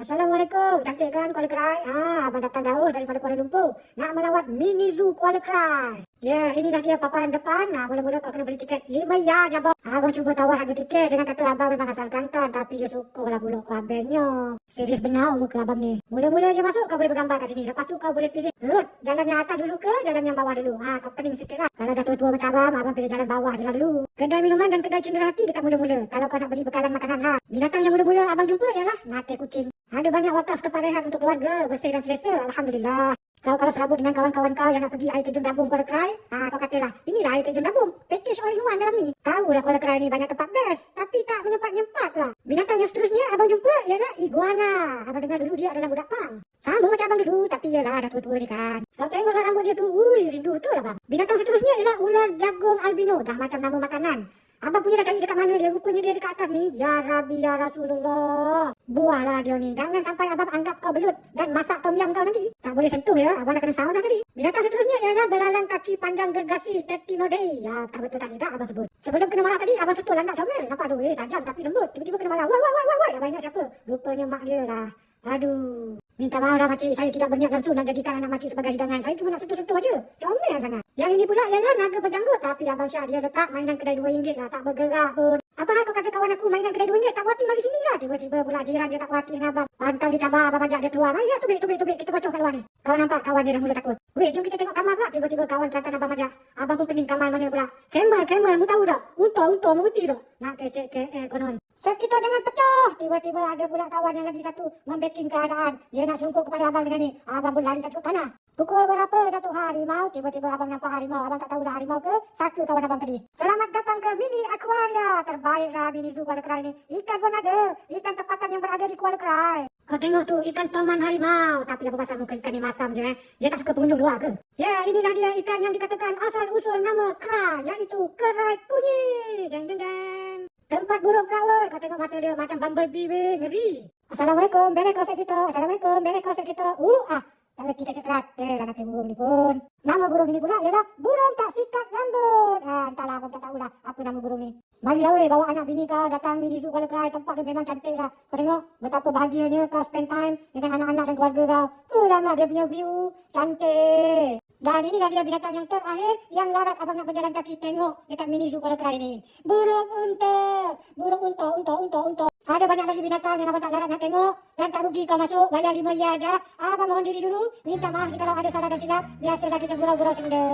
Assalamualaikum. Cantik kan Kuala Krai? Ah, abang datang jauh daripada Kuala Lumpur. Nak melawat mini zoo Kuala Krai. Ya, inilah dia paparan depan. Nah, mula-mula kau kena beli tiket 5 ya je, Abang. Abang cuba tawar harga tiket dengan kata abang memang asal Kelantan. Tapi dia suka lah pula ke abangnya. Serius benar muka abang ni. Mula-mula je masuk, kau boleh bergambar kat sini. Lepas tu kau boleh pilih road. Jalan yang atas dulu ke jalan yang bawah dulu. Ha, kau pening sikit lah. Kalau dah tua-tua macam abang, abang pilih jalan bawah je lah dulu. Kedai minuman dan kedai cendera hati dekat mula-mula. Kalau kau nak beli bekalan makanan, ha. Binatang yang mula-mula abang jumpa ialah nate kucing. Ada banyak wakaf tempat rehat untuk keluarga, bersih dan selesa. Alhamdulillah. Kau kalau serabut dengan kawan-kawan kau yang nak pergi air terjun dabung Kuala Krai, ha, kau katalah, inilah air terjun dabung. Package all in one dalam ni. Tahu dah Kuala Krai ni banyak tempat best, tapi tak menyempat-nyempat pula. Binatang yang seterusnya abang jumpa ialah iguana. Abang dengar dulu dia adalah budak pang. Sama macam abang dulu, tapi ialah dah tua-tua ni kan. Kau tengok kat rambut dia tu, ui, rindu betul abang. Binatang seterusnya ialah ular jagung albino. Dah macam nama makanan. Abang punya dah cari dekat mana dia? Rupanya dia dekat atas ni. Ya Rabbi, Ya Rasulullah. Buahlah dia ni. Jangan sampai abang anggap kau belut dan masak tom yam kau nanti. Tak boleh sentuh ya. Abang dah kena sound dah tadi. Binatang seterusnya ialah belalang kaki panjang gergasi Tetinodei. Ya, tak betul tak tidak abang sebut. Sebelum kena marah tadi, abang sentuh landak comel. Nampak tu? Eh, tajam tapi lembut. Tiba-tiba kena marah. Wai, wai, wai, wai, wai. Abang ingat siapa? Rupanya mak dia lah. Aduh. Minta maaf dah makcik. Saya tidak berniat langsung nak jadikan anak makcik sebagai hidangan. Saya cuma nak sentuh-sentuh aja. Comel sangat. Yang ini pula ialah naga berjanggut. Tapi Abang Syah dia letak mainan kedai RM2 lah. Tak bergerak pun. Apa hal kau kata kawan aku mainan kedai RM2? Tak puas hati mari sini lah. Tiba-tiba pula jiran dia tak puas hati dengan abang. Pantau dicabar abang ajak dia keluar. Mari lah tubik, tubik, tubik. Kita kocok kat luar ni. Kau nampak kawan dia dah mula takut. Weh, jom kita tengok kamar pula. Tiba-tiba kawan cantan abang ajak. Abang pun pening kamar mana pula. Kamar, kamar. Mu tahu tak? Unta, unta. Mengerti tak? Nak kecek KL konon. Set kita jangan pecah. Tiba-tiba ada pula kawan yang lagi satu membacking keadaan. Dia nak sungkuk kepada abang dengan ni. Abang pun lari tak cukup tanah. Pukul berapa Datuk Harimau? Tiba-tiba abang nampak harimau. Abang tak tahu dah harimau ke saka kawan abang tadi. Selamat datang ke mini aquaria. Terbaiklah mini zoo Kuala Krai ni. Ikan pun ada. Ikan tempatan yang berada di Kuala Krai. Kau tengok tu ikan toman harimau. Tapi apa pasal muka ikan ni masam je eh? Dia tak suka pengunjung luar ke? Ya, inilah dia ikan yang dikatakan asal usul nama krai. Iaitu kerai kunyit. Deng deng deng. Tempat burung flower. Kau tengok mata dia macam bumblebee weh. Ngeri. Assalamualaikum. Benek kau kita. Assalamualaikum. Benek kau kita. Uh, ah. Tak reti kecil teratur lah nanti burung ni pun. Nama burung ini pula ialah burung tak sikat rambut. Ah, entahlah, abang tak tahulah apa nama burung ni. Mari lah weh, bawa anak bini kau datang mini zoo Kuala Krai. Tempat dia memang cantik lah. Kau tengok betapa bahagianya kau spend time dengan anak-anak dan keluarga kau. Tu lah dia punya view. Cantik. Dan inilah dia binatang yang terakhir yang larat abang nak berjalan kaki tengok dekat mini zoo Kuala Krai ni. Burung unta. Burung unta, unta, unta, unta. Ada banyak lagi binatang yang abang tak larat nak tengok dan tak rugi kau masuk. Bayar lima ya aja. Abang mohon diri dulu. Minta maaf kalau ada salah dan silap. Biasalah kita gurau-gurau senda.